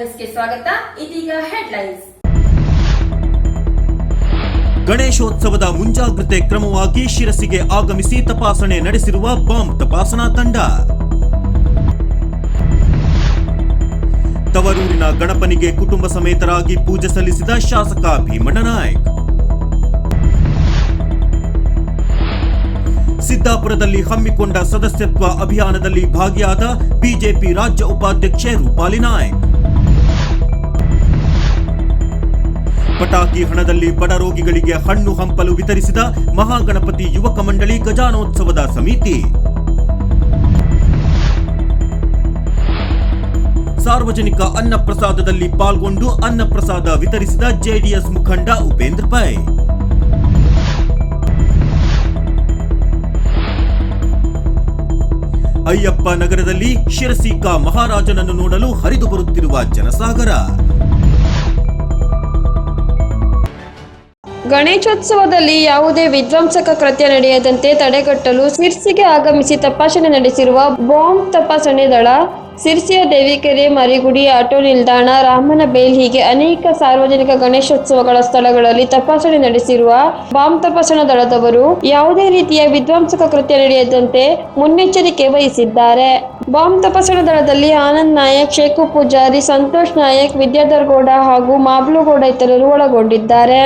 ನ್ಯೂಸ್ಗೆ ಸ್ವಾಗತ. ಇದೀಗ ಹೆಡ್ಲೈನ್ಸ್. ಗಣೇಶೋತ್ಸವದ ಮುಂಜಾಗ್ರತೆ ಕ್ರಮವಾಗಿ ಶಿರಸಿಗೆ ಆಗಮಿಸಿ ತಪಾಸಣೆ ನಡೆಸಿರುವ ಬಾಂಬ್ ತಪಾಸಣಾ ತಂಡ. ತವರೂರಿನ ಗಣಪನಿಗೆ ಕುಟುಂಬ ಸಮೇತರಾಗಿ ಪೂಜೆ ಸಲ್ಲಿಸಿದ ಶಾಸಕ ಭೀಮಣ್ಣ ನಾಯ್ಕ್. ಸಿದ್ದಾಪುರದಲ್ಲಿ ಹಮ್ಮಿಕೊಂಡ ಸದಸ್ಯತ್ವ ಅಭಿಯಾನದಲ್ಲಿ ಭಾಗಿಯಾದ ಬಿಜೆಪಿ ರಾಜ್ಯ ಉಪಾಧ್ಯಕ್ಷೆ ರೂಪಾಲಿ ನಾಯ್ಕ್. ಪಟಾಕಿ ಹಣದಲ್ಲಿ ಬಡ ರೋಗಿಗಳಿಗೆ ಹಣ್ಣು ಹಂಪಲು ವಿತರಿಸಿದ ಮಹಾಗಣಪತಿ ಯುವಕ ಮಂಡಳಿ ಗಜಾನೋತ್ಸವದ ಸಮಿತಿ. ಸಾರ್ವಜನಿಕ ಅನ್ನಪ್ರಸಾದದಲ್ಲಿ ಪಾಲ್ಗೊಂಡು ಅನ್ನಪ್ರಸಾದ ವಿತರಿಸಿದ ಜೆಡಿಎಸ್ ಮುಖಂಡ ಉಪೇಂದ್ರ ಪೈ. ಅಯ್ಯಪ್ಪ ನಗರದಲ್ಲಿ ಶಿರಸೀಕ ಮಹಾರಾಜನನ್ನು ನೋಡಲು ಹರಿದು ಬರುತ್ತಿರುವ ಜನಸಾಗರ. ಗಣೇಶೋತ್ಸವದಲ್ಲಿ ಯಾವುದೇ ವಿಧ್ವಂಸಕ ಕೃತ್ಯ ನಡೆಯದಂತೆ ತಡೆಗಟ್ಟಲು ಸಿರ್ಸಿಗೆ ಆಗಮಿಸಿ ತಪಾಸಣೆ ನಡೆಸಿರುವ ಬಾಂಬ್ ತಪಾಸಣೆ ದಳ, ಸಿರ್ಸಿಯ ದೇವಿಕೆರೆ, ಮರಿಗುಡಿ, ಆಟೋ ನಿಲ್ದಾಣ, ರಾಮನ ಬೇಲ್ ಹೀಗೆ ಅನೇಕ ಸಾರ್ವಜನಿಕ ಗಣೇಶೋತ್ಸವಗಳ ಸ್ಥಳಗಳಲ್ಲಿ ತಪಾಸಣೆ ನಡೆಸಿರುವ ಬಾಂಬ್ ತಪಾಸಣಾ ದಳದವರು ಯಾವುದೇ ರೀತಿಯ ವಿಧ್ವಂಸಕ ಕೃತ್ಯ ನಡೆಯದಂತೆ ಮುನ್ನೆಚ್ಚರಿಕೆ ವಹಿಸಿದ್ದಾರೆ. ಬಾಂಬ್ ತಪಾಸಣಾ ದಳದಲ್ಲಿ ಆನಂದ್ ನಾಯಕ್, ಶೇಖು ಪೂಜಾರಿ, ಸಂತೋಷ್ ನಾಯಕ್, ವಿದ್ಯಾಧರ್ ಗೌಡ ಹಾಗೂ ಮಾಬ್ಲುಗೌಡ ಇತರರು ಒಳಗೊಂಡಿದ್ದಾರೆ.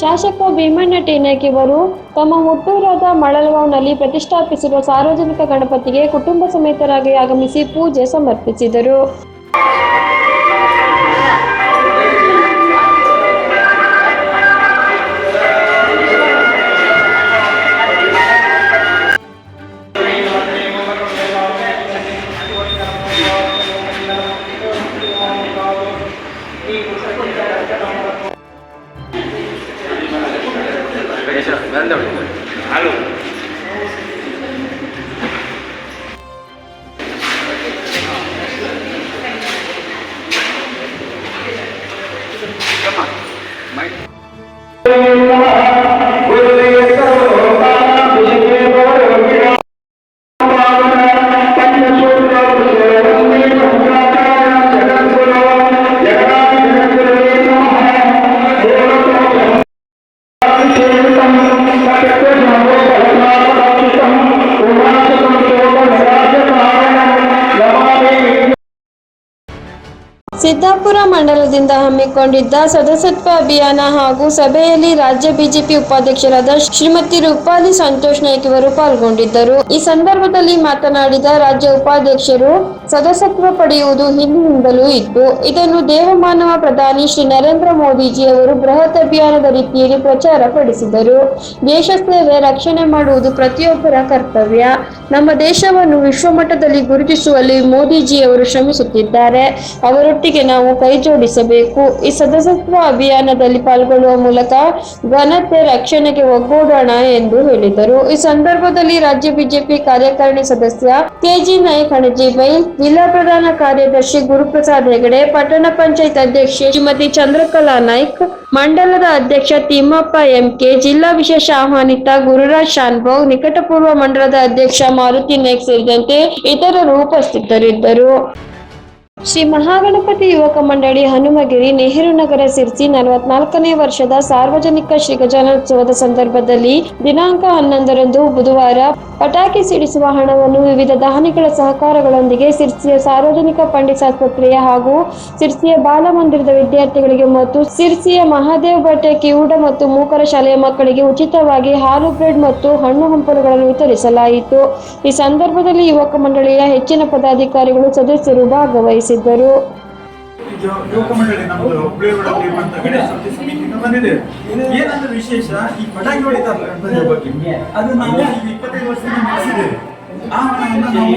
ಶಾಸಕ ಭೀಮಣ್ಣ ಟೇನಕ್ ಇವರು ತಮ್ಮ ಹುಟ್ಟೂರಾದ ಮಳಲಗಾಂವ್ನಲ್ಲಿ ಪ್ರತಿಷ್ಠಾಪಿಸಿರುವ ಸಾರ್ವಜನಿಕ ಗಣಪತಿಗೆ ಕುಟುಂಬ ಸಮೇತರಾಗಿ ಆಗಮಿಸಿ ಪೂಜೆ ಸಮರ್ಪಿಸಿದರು. ಸಿದ್ದಾಪುರ ಮಂಡಲದಿಂದ ಹಮ್ಮಿಕೊಂಡಿದ್ದ ಸದಸ್ಯತ್ವ ಅಭಿಯಾನ ಹಾಗೂ ಸಭೆಯಲ್ಲಿ ರಾಜ್ಯ ಬಿಜೆಪಿ ಉಪಾಧ್ಯಕ್ಷರಾದ ಶ್ರೀಮತಿ ರೂಪಾಲಿ ಸಂತೋಷ್ ನಾಯ್ಕ್ ಇವರು ಪಾಲ್ಗೊಂಡಿದ್ದರು. ಈ ಸಂದರ್ಭದಲ್ಲಿ ಮಾತನಾಡಿದ ರಾಜ್ಯ ಉಪಾಧ್ಯಕ್ಷರು, ಸದಸ್ಯತ್ವ ಪಡೆಯುವುದು ಹಿಂದಿನಿಂದಲೂ ಇತ್ತು. ಇದನ್ನು ದೇವಮಾನವ ಪ್ರಧಾನಿ ಶ್ರೀ ನರೇಂದ್ರ ಮೋದಿಜಿ ಅವರು ಬೃಹತ್ ಅಭಿಯಾನದ ರೀತಿಯಲ್ಲಿ ಪ್ರಚಾರ ಪಡಿಸಿದರು. ದೇಶ ಸೇವೆ ರಕ್ಷಣೆ ಮಾಡುವುದು ಪ್ರತಿಯೊಬ್ಬರ ಕರ್ತವ್ಯ. ನಮ್ಮ ದೇಶವನ್ನು ವಿಶ್ವಮಟ್ಟದಲ್ಲಿ ಗುರುತಿಸುವಲ್ಲಿ ಮೋದಿಜಿ ಅವರು ಶ್ರಮಿಸುತ್ತಿದ್ದಾರೆ. ಅವರೊಟ್ಟಿಗೆ ನಾವು ಕೈ ಜೋಡಿಸಬೇಕು. ಈ ಸದಸ್ಯತ್ವ ಅಭಿಯಾನದಲ್ಲಿ ಪಾಲ್ಗೊಳ್ಳುವ ಮೂಲಕ ಘನತೆ ರಕ್ಷಣೆಗೆ ಒಗ್ಗೂಡೋಣ ಎಂದು ಹೇಳಿದರು. ಈ ಸಂದರ್ಭದಲ್ಲಿ ರಾಜ್ಯ ಬಿಜೆಪಿ ಕಾರ್ಯಕಾರಿಣಿ ಸದಸ್ಯ ಕೆಜಿ ನಾಯಕ್ ಹಣಜಿಬೈ ಜಿಲ್ಲಾ ಪ್ರಧಾನ ಕಾರ್ಯದರ್ಶಿ ಗುರುಪ್ರಸಾದ್ ಹೆಗಡೆ, ಪಟ್ಟಣ ಪಂಚಾಯತ್ ಅಧ್ಯಕ್ಷೆ ಶ್ರೀಮತಿ ಚಂದ್ರಕಲಾ ನಾಯ್ಕ್, ಮಂಡಲದ ಅಧ್ಯಕ್ಷ ತಿಮ್ಮಪ್ಪ ಎಂಕೆ ಜಿಲ್ಲಾ ವಿಶೇಷ ಆಹ್ವಾನಿತ ಗುರುರಾಜ್ ಶಾನ್ಭೋಗ್ ನಿಕಟಪೂರ್ವ ಮಂಡಲದ ಅಧ್ಯಕ್ಷ ಮಾರುತಿ ನಾಯ್ಕ್ ಸೇರಿದಂತೆ ಇತರರು ಉಪಸ್ಥಿತರಿದ್ದರು. ಶ್ರೀ ಮಹಾಗಣಪತಿ ಯುವಕ ಮಂಡಳಿ ಹನುಮಗಿರಿ ನೆಹರು ನಗರ ಸಿರ್ಸಿ ನಲವತ್ನಾಲ್ಕನೇ ವರ್ಷದ ಸಾರ್ವಜನಿಕ ಶ್ರೀ ಗಜಾನೋತ್ಸವದ ಸಂದರ್ಭದಲ್ಲಿ ದಿನಾಂಕ ಹನ್ನೊಂದರಂದು ಬುಧವಾರ ಪಟಾಕಿ ಸಿಡಿಸುವ ಹಣವನ್ನು ವಿವಿಧ ದಾನಿಗಳ ಸಹಕಾರಗಳೊಂದಿಗೆ ಸಿರ್ಸಿಯ ಸಾರ್ವಜನಿಕ ಪಂಡಿತ್ ಆಸ್ಪತ್ರೆಯ ಹಾಗೂ ಸಿರ್ಸಿಯ ಬಾಲಮಂದಿರದ ವಿದ್ಯಾರ್ಥಿಗಳಿಗೆ ಮತ್ತು ಸಿರ್ಸಿಯ ಮಹಾದೇವ್ ಭಟ್ಟೆ ಕಿವುಡ ಮತ್ತು ಮೂಕರ ಶಾಲೆಯ ಮಕ್ಕಳಿಗೆ ಉಚಿತವಾಗಿ ಹಾಲು, ಬ್ರೆಡ್ ಮತ್ತು ಹಣ್ಣು ಹಂಪಲುಗಳನ್ನು ವಿತರಿಸಲಾಯಿತು. ಈ ಸಂದರ್ಭದಲ್ಲಿ ಯುವಕ ಮಂಡಳಿಯ ಹೆಚ್ಚಿನ ಪದಾಧಿಕಾರಿಗಳು ಸದಸ್ಯರು ಭಾಗವಹಿಸಿದ್ದರು ಯುವಕ ಮಂಡಳಿ ಬಂದಿದೆ. ಏನಂದ್ರೆ ವಿಶೇಷ, ಈ ಅದು ನಾವು ಇಪ್ಪತ್ತೈದು ಆ ನಾವು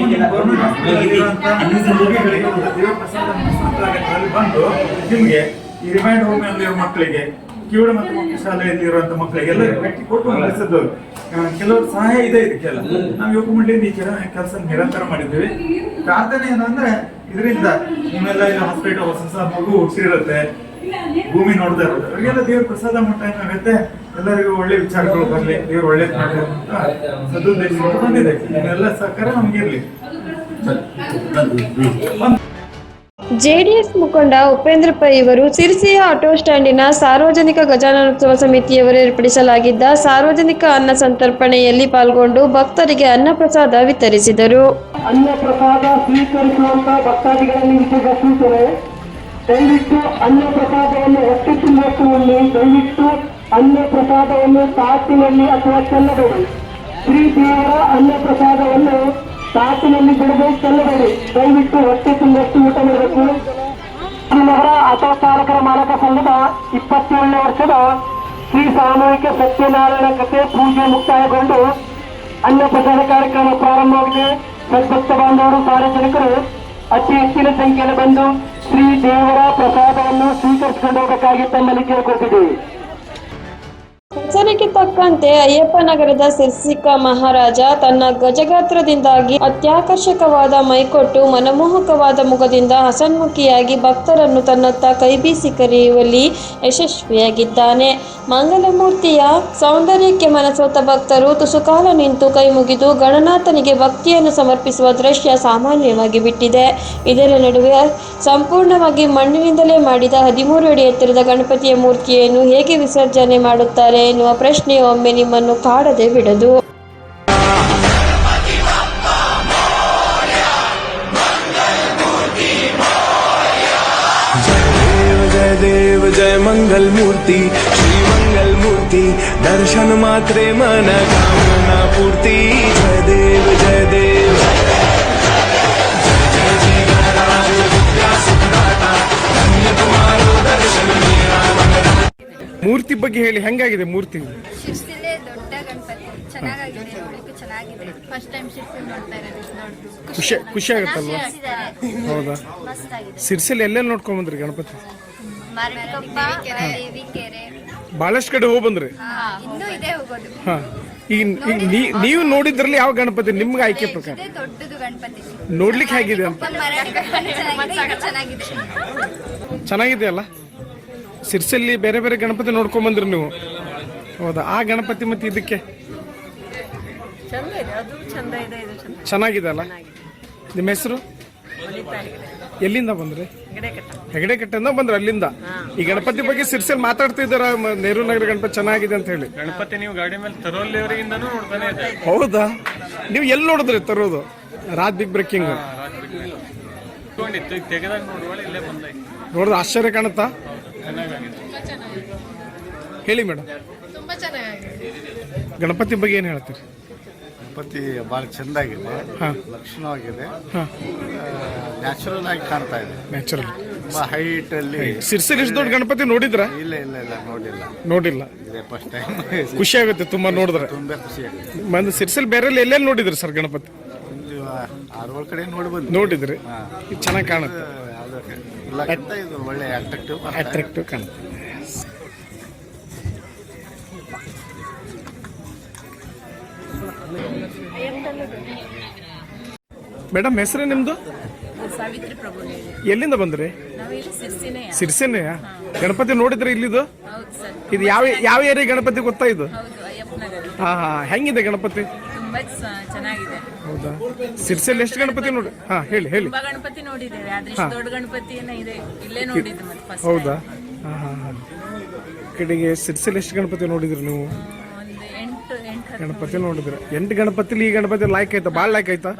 ಬಂದು ನಿಮಗೆ ರಿಮೈಂಡ್ ಮಕ್ಕಳಿಗೆ, ಕಿವಿಡ ಮತ್ತು ಶಾಲೆಯಲ್ಲಿ ಇರುವಂತ ಮಕ್ಕಳಿಗೆ ಎಲ್ಲರಿಗೂ ಕಟ್ಟಿ ನಡೆಸಿದ್ದು ಕೆಲವರು ಸಹಾಯ ಇದೆ ಇದಕ್ಕೆಲ್ಲ. ನಾವು ಯುವಕ ಮಂಡಳಿಯಿಂದ ಈ ಕೆಲಸ ನಿರಂತರ ಮಾಡಿದ್ದೀವಿ. ಪ್ರಾರ್ಥನೆ ಏನಂದ್ರೆ ಇದರಿಂದ ನಿಮ್ಮೆಲ್ಲ ಇಲ್ಲಿ ಹಾಸ್ಪಿಟಲ್ ಹೊಸ ಹೊಸ ಮಗು ಹುಟ್ಟಿರುತ್ತೆ ಭೂಮಿ ನೋಡ್ತಾ ಇರುತ್ತೆ. ಅವರಿಗೆಲ್ಲ ದೇವ್ರ ಪ್ರಸಾದ ಮಟ್ಟ ಏನಾಗುತ್ತೆ ಎಲ್ಲರಿಗೂ ಒಳ್ಳೆ ವಿಚಾರಗಳು ಬರಲಿ ದೇವ್ರು ಒಳ್ಳೇದು ಮಾಡಲಿ ಅಂತ ಸದುದ್ದೇಶ ಬಂದಿದೆ. ಇದೆಲ್ಲ ಸಹಕಾರ ನಮ್ಗಿರ್ಲಿ ಜೆಡಿಎಸ್ ಮುಖಂಡ ಉಪೇಂದ್ರ ಪೈ ಇವರು ಸಿರಿಸಿಯ ಆಟೋ ಸ್ಟ್ಯಾಂಡಿನ ಸಾರ್ವಜನಿಕ ಗಜಾನೋತ್ಸವ ಸಮಿತಿಯವರು ಏರ್ಪಡಿಸಲಾಗಿದ್ದ ಸಾರ್ವಜನಿಕ ಅನ್ನ ಸಂತರ್ಪಣೆಯಲ್ಲಿ ಪಾಲ್ಗೊಂಡು ಭಕ್ತರಿಗೆ ಅನ್ನ ಪ್ರಸಾದ ವಿತರಿಸಿದರು. ಅನ್ನ ಪ್ರಸಾದ ಸ್ವೀಕರಿಸುವಂತ ಭಕ್ತಾದಿಗಳಲ್ಲಿ ದಯವಿಟ್ಟು ಅನ್ನ ಪ್ರಸಾದವನ್ನು ಹೊಟ್ಟೆ ತುಂಬುವಷ್ಟರಲ್ಲಿ ದಯವಿಟ್ಟು ಅನ್ನ ಪ್ರಸಾದವನ್ನು ತಾಟಿನಲ್ಲಿ ಅಥವಾ ಚೆಲ್ಲಬೇಡಿ. ಶ್ರೀ ದೇವರ ಅನ್ನ ಪ್ರಸಾದವನ್ನು ತಾಟಿನಲ್ಲಿ ಬಿಡಬೇಕು ಚೆಲ್ಲಬೇಡಿ ದಯವಿಟ್ಟು ಹೊಟ್ಟೆ ತುಂಬಷ್ಟು ಊಟ ಮಾಡಬೇಕು. ಶ್ರೀನಗರ ಆಟೋ ಚಾಲಕರ ಮಾಲಕ ಸಂಘದ ಇಪ್ಪತ್ತೇಳನೇ ವರ್ಷದ ಶ್ರೀ ಸಾಮೂಹಿಕ ಸತ್ಯನಾರಾಯಣ ಕಥೆ ಪೂಜೆ ಮುಕ್ತಾಯಗೊಂಡು ಅನ್ನ ಕಾರ್ಯಕ್ರಮ ಪ್ರಾರಂಭವಾಗಿದೆ. ಸದ್ಭಕ್ತ ಬಾಂಧವರು, ಸಾರ್ವಜನಿಕರು, ಅತಿ ಹೆಚ್ಚಿನ ಸಂಖ್ಯೆಯಲ್ಲಿ ಬಂದು ಶ್ರೀ ದೇವರ ಪ್ರಸಾದವನ್ನು ಸ್ವೀಕರಿಸಿಕೊಂಡು ಹೋಗಬೇಕಾಗಿ ತಮ್ಮಲ್ಲಿ ಕೇಳ್ಕೊಳ್ತಿದ್ದೀವಿ. ಹೆಸರಿಗೆ ತಕ್ಕಂತೆ ಅಯ್ಯಪ್ಪ ನಗರದ ಸಿರ್ಸಿಕ ಮಹಾರಾಜ ತನ್ನ ಗಜಗಾತ್ರದಿಂದಾಗಿ ಅತ್ಯಾಕರ್ಷಕವಾದ ಮೈಕೊಟ್ಟು ಮನಮೋಹಕವಾದ ಮುಖದಿಂದ ಹಸನ್ಮುಖಿಯಾಗಿ ಭಕ್ತರನ್ನು ತನ್ನತ್ತ ಕೈಬೀಸಿ ಕರೆಯುವಲ್ಲಿ ಯಶಸ್ವಿಯಾಗಿದ್ದಾನೆ. ಮಂಗಲಮೂರ್ತಿಯ ಸೌಂದರ್ಯಕ್ಕೆ ಮನಸೋತ ಭಕ್ತರು ತುಸುಕಾಲ ನಿಂತು ಕೈ ಮುಗಿದು ಗಣನಾಥನಿಗೆ ಭಕ್ತಿಯನ್ನು ಸಮರ್ಪಿಸುವ ದೃಶ್ಯ ಸಾಮಾನ್ಯವಾಗಿ ಬಿಟ್ಟಿದೆ. ಇದರ ನಡುವೆ ಸಂಪೂರ್ಣವಾಗಿ ಮಣ್ಣಿನಿಂದಲೇ ಮಾಡಿದ ಹದಿಮೂರು ಅಡಿ ಎತ್ತರದ ಗಣಪತಿಯ ಮೂರ್ತಿಯನ್ನು ಹೇಗೆ ವಿಸರ್ಜನೆ ಮಾಡುತ್ತಾರೆ? ಎನ್ನುವ ಪ್ರಶ್ನೆ ಒಮ್ಮೆ ನಿಮ್ಮನ್ನು ಕಾಡದೆ ಬಿಡದು देव जय देव जय मंगल मूर्ति श्री मंगल मूर्ति दर्शन मात्रे मन कामना पूर्ति ಮೂರ್ತಿ ಬಗ್ಗೆ ಹೇಳಿ ಹೆಂಗಾಗಿದೆ ಮೂರ್ತಿ? ಶಿರ್ಸಿಲೆ ದೊಡ್ಡ ಗಣಪತಿ. ಚೆನ್ನಾಗಾಗಿದೆ ನೋಡ್ಲಿಕ್ಕೆ ಚೆನ್ನಾಗಿದೆ. ಫಸ್ಟ್ ಟೈಮ್ ಶಿರ್ಸಿ ನೋಡ್ತಾ ಇರೋದು ದೊಡ್ಡದು ಖುಷಿ ಖುಷಿ ಆಗುತ್ತಲ್ವಾ? ಹೌದಾ? ಮಸ್ತ್ ಆಗಿದೆ ಸಿರ್ಸಲ್ಲಿ ಎಲ್ಲೆಲ್ಲಿ ನೋಡ್ಕೊಂಡ್ ಬಂದ್ರಿ ಗಣಪತಿ? ಮರಕೊಪ್ಪ ದೇವಿಕೆರೆ. ಬಹಳಷ್ಟು ಕಡೆ ಹೋಗಿ ಬಂದ್ರಿ? ಇನ್ನೂ ಇದೆ ಹೋಗೋದು. ಹಾ. ಈಗ ಈಗ ನೀ- ನೀವು ನೋಡಿದ್ರಲ್ಲಿ ಯಾವ ಗಣಪತಿ? ನಿಮ್ಗೆ ಆಯ್ಕೆ ಪ್ರಕಾರ. ಇದೆ ದೊಡ್ಡದು ಗಣಪತಿ. ನೋಡ್ಲಿಕ್ಕೆ ಹೇಗಿದೆ ಅಂತ. ಚೆನ್ನಾಗಿದೆ ಚೆನ್ನಾಗಿದೆ ಚೆನ್ನಾಗಿದೆ. ಅಲ್ಲ ಸಿರ್ಸಲ್ಲಿ ಬೇರೆ ಬೇರೆ ಗಣಪತಿ ನೋಡ್ಕೊಂಡ್ ಬಂದ್ರಿ ನೀವು. ಹೌದಾ? ಆ ಗಣಪತಿ ಮತ್ತೆ ಇದಕ್ಕೆ? ಚೆನ್ನಾಗಿದೆ ಅಲ್ಲ? ನಿಮ್ಮ ಹೆಸರು? ಎಲ್ಲಿಂದ ಬಂದ್ರಿ? ಹೆಗಡೆ ಕಟ್ಟೆಯಿಂದ ಬಂದ್ರೆ ಅಲ್ಲಿಂದ? ಈ ಗಣಪತಿ ಬಗ್ಗೆ ಸಿರ್ಸಲ್ ಮಾತಾಡ್ತಿದ್ದಾರ ಮ- ನೆಹರು ನಗರ ಗಣಪತಿ ಚೆನ್ನಾಗಿದೆ ಅಂತ ಹೇಳಿ. ಗಣಪತಿ ನೀವು ಗಾಡಿ ಮೇಲೆ ತರೋಲ್ಲಿವರೆಗಿಂದನೂ ನೋಡ್ತಾನೆ ಇದೆ ಹೌದಾ? ನೀವು ಎಲ್ಲಿ ನೋಡಿದ್ರಿ ತರೋದು? ರಾತ್ ಬಿಗ್ ಬ್ರೇಕಿಂಗ್. ನೋಡಿದ್ರೆ ಆಶ್ಚರ್ಯ ಕಾಣುತ್ತಾ? ಹೇಳಿ ಮೇಡಮ್. ತುಂಬಾ ಚೆನ್ನಾಗಿದೆ ಗಣಪತಿ ಬಗ್ಗೆ ಏನು ಹೇಳ್ತೀರಿ? ಗಣಪತಿ ಭಾಳ ಚೆಂದಾಗಿದೆ ಹಾಂ. ಲಕ್ಷಣವಾಗಿದೆ. ಹಾಂ. ನ್ಯಾಚುರಲ್ ಆಗಿ ಕಾಣ್ತಾ ಇದೆ. ನ್ಯಾಚುರಲ್. ತುಂಬಾ ಹೈಟ್ ಅಲ್ಲಿ ಸಿರ್ಸಿಲ್ ಇಷ್ಟು ದೊಡ್ಡ ಗಣಪತಿ ನೋಡಿದ್ರ? ಇಲ್ಲ ಇಲ್ಲ ಇಲ್ಲ ನೋಡಿಲ್ಲ. ನೋಡಿಲ್ಲ. ಇದೇ ಫಸ್ಟ್ ಟೈಮ್ ಖುಷಿ ಆಗುತ್ತೆ ತುಂಬಾ ನೋಡಿದ್ರೆ. ತುಂಬಾ ಖುಷಿ ಆಗುತ್ತೆ. ಬಂದು ಸಿರ್ಸಿಲ್ ಬೇರೆ ಎಲ್ಲೆಲ್ಲಿ ನೋಡಿದ್ರಿ ಸರ್ ಗಣಪತಿ? ಆರು ಕಡೆ ನೋಡಿ ಬಂದು ನೋಡಿದ್ರಿ. ಇದು ಚೆನ್ನಾಗಿ ಕಾಣುತ್ತೆ. ಒಳ್ಳೆ ಅಟ್ರಾಕ್ಟಿವ್ ಅಟ್ರಾಕ್ಟಿವ್ ಕಾಣುತ್ತೆ ಮೇಡಮ್ ಹೆಸರು ಪ್ರಭು ಎಲ್ಲಿಂದ ಬಂದ್ರಿ? ಸಿರ್ಸಿನೆಯ. ಗಣಪತಿ ನೋಡಿದ್ರಿ ಇಲ್ಲಿದು? ಹೌದು ಸರ್. ಇದು ಯಾವ ಯಾವ ಏರಿಯಾ ಗಣಪತಿ ಗೊತ್ತಾ ಇದು? ಹಾ ಹಾ ಹೆಂಗಿದೆ ಗಣಪತಿ? ತುಂಬಾ ಚೆನ್ನಾಗಿದೆ. ಹೌದಾ? ಎಷ್ಟು ಗಣಪತಿ ನೋಡಿ ಹಾ ಹೇಳಿ ಹೇಳಿ. ತುಂಬಾ ಗಣಪತಿ ನೋಡಿದ್ದೇವೆ ಆದ್ರೆ ಇಷ್ಟು ದೊಡ್ಡ ಗಣಪತಿ ಏನ ಇದೆ ಇಲ್ಲೇ ನೋಡಿದ್ದು ಮತ್ತೆ ಹೌದಾ? ಹಾ ಹಾ ಹಾ. ಕಡೆಗೆ ಸಿರ್ಸಿಲ್ ಎಷ್ಟು ಗಣಪತಿ ನೋಡಿದ್ರಿ ನೀವು? ಗಣಪತಿ ನೋಡಿದ್ರೆ. ಎಂಟು ಗಣಪತಿಲಿ ಈ ಗಣಪತಿ ಲೈಕ್ ಆಯ್ತಾ? ಭಾಳ ಲೈಕ್ ಆಯ್ತಾ?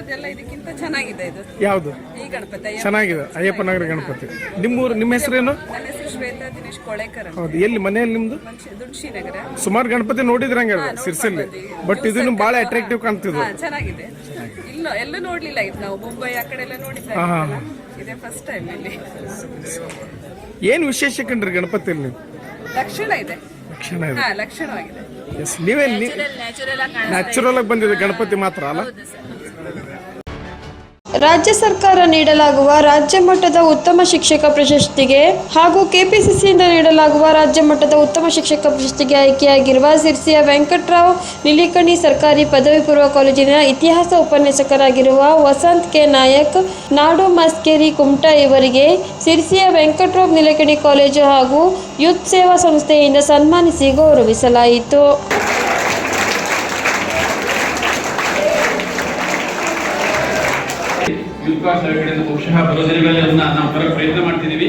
ಅದೆಲ್ಲ ಇದಕ್ಕಿಂತ ಚೆನ್ನಾಗಿದೆ ಇದು. ಯಾವುದು? ಈ ಗಣಪತಿ ಚೆನ್ನಾಗಿದೆ. ಅಯ್ಯಪ್ಪನಗರ ಗಣಪತಿ. ನಿಮ್ಮೂರು ನಿಮ್ಮ ಹೆಸರೇನು? ನನ್ನ ಹೆಸರು ಶ್ವೇತಾ ದಿನೇಶ್ ಕೊಳೇಕರ್ ಅಂತ. ಹೌದು. ಎಲ್ಲಿ? ಮನೆಯಲ್ಲಿ ನಿಮ್ದು? ದುಡ್ಶಿ ನಗರ ಸುಮಾರು ಗಣಪತಿ ನೋಡಿದ್ರೆ ಹಂಗಾರೆ ಸಿರ್ಸಿಲ್ಲಿ. ಬಟ್ ಇದನ್ನು ಭಾಳ ಅಟ್ರಾಕ್ಟಿವ್ ಕಾಣ್ತಿದು ಹಾ ಚೆನ್ನಾಗಿದೆ. ಇಲ್ಲ ಎಲ್ಲ ನೋಡ್ಲಿಲ್ಲ ಇದು ನಾವು. ಮುಂಬೈ ಆ ಕಡೆ ಎಲ್ಲ ನೋಡಿದ್ದೆ ಹಾ, ಹಾ, ಇದೇ ಫಸ್ಟ್ ಟೈಮ್ ಇಲ್ಲಿ. ಏನು ವಿಶೇಷ ಕಂಡ್ರಿ ಗಣಪತಿಯಲ್ಲಿ ನೀವು? ಲಕ್ಷಣ ಇದೆ. ಲಕ್ಷಣ ಇದೆ. ಲಕ್ಷಣವಾಗಿದೆ. ಎಸ್ ನೀವೇ ನ್ಯಾಚುರಲ್ ಆಗಿ ಬಂದಿದೆ ಗಣಪತಿ ಮಾತ್ರ ಅಲ್ಲ? ರಾಜ್ಯ ಸರ್ಕಾರ ನೀಡಲಾಗುವ ರಾಜ್ಯ ಮಟ್ಟದ ಉತ್ತಮ ಶಿಕ್ಷಕ ಪ್ರಶಸ್ತಿಗೆ ಹಾಗೂ ಕೆಪಿಸಿಸಿಯಿಂದ ನೀಡಲಾಗುವ ರಾಜ್ಯ ಮಟ್ಟದ ಉತ್ತಮ ಶಿಕ್ಷಕ ಪ್ರಶಸ್ತಿಗೆ ಆಯ್ಕೆಯಾಗಿರುವ ಸಿರ್ಸಿಯ ವೆಂಕಟರಾವ್ ನಿಲಿಕಣಿ ಸರ್ಕಾರಿ ಪದವಿ ಪೂರ್ವ ಕಾಲೇಜಿನ ಇತಿಹಾಸ ಉಪನ್ಯಾಸಕರಾಗಿರುವ ವಸಂತ್ ಕೆ. ನಾಯಕ್, ನಾಡು ಮಸ್ಕೇರಿ ಕುಮಟಾ ಇವರಿಗೆ ಸಿರ್ಸಿಯ ವೆಂಕಟರಾವ್ ನಿಲಕಣಿ ಕಾಲೇಜು ಹಾಗೂ ಯೂತ್ ಸೇವಾ ಸಂಸ್ಥೆಯಿಂದ ಸನ್ಮಾನಿಸಿ ಗೌರವಿಸಲಾಯಿತು. ವಿಕಾಸ್ ಕಡೆಯಿಂದ ಬಹುಶಃ ಅದನ್ನ ನಾವು ಬರೋ ಪ್ರಯತ್ನ ಮಾಡ್ತಿದ್ದೀವಿ.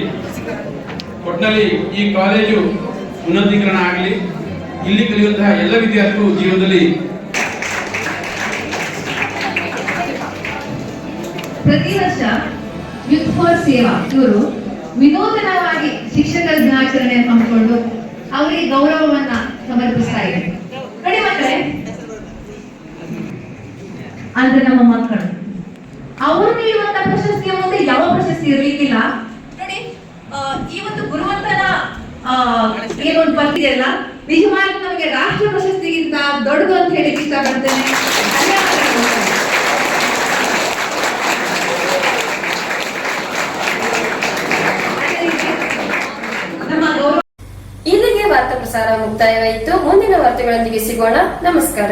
ಒಟ್ಟಿನಲ್ಲಿ ಈ ಕಾಲೇಜು ಉನ್ನತೀಕರಣ ಆಗಲಿ, ಇಲ್ಲಿ ಕಲಿಯುವಂತಹ ಎಲ್ಲ ವಿದ್ಯಾರ್ಥಿಗಳು ಜೀವನದಲ್ಲಿ ಪ್ರತಿ ವರ್ಷ ಯೂತ್ ಫಾರ್ ಸೇವಾ ಇವರು ವಿನೂತನವಾಗಿ ಶಿಕ್ಷಕರ ದಿನಾಚರಣೆ ಹಮ್ಮಿಕೊಂಡು ಅವರಿಗೆ ಗೌರವವನ್ನ ಸಮರ್ಪಿಸ್ತಾ ಇದೆ ಅಂದ್ರೆ ನಮ್ಮ ಮಕ್ಕಳು. ಅವರು ನೀಡುವಂತ ಪ್ರಶಸ್ತಿಯ ಮುಂದೆ ಯಾವ ಪ್ರಶಸ್ತಿ ಇರ್ಲಿಕ್ಕಿಲ್ಲ. ನೋಡಿ ಈ ಒಂದು ಗುರುವಂತನ ಏನೊಂದು ಬಂದಿದೆಯಲ್ಲ ನಿಜವಾಗಿ ನಮಗೆ ರಾಷ್ಟ್ರ ಪ್ರಶಸ್ತಿಗಿಂತ ದೊಡ್ಡದು ಅಂತ ಹೇಳಿ ಇಷ್ಟಪಡ್ತೇನೆ ಇಲ್ಲಿಗೆ ವಾರ್ತಾ ಪ್ರಸಾರ ಮುಕ್ತಾಯವಾಯಿತು. ಮುಂದಿನ ವಾರ್ತೆಗಳೊಂದಿಗೆ ಸಿಗೋಣ. ನಮಸ್ಕಾರ.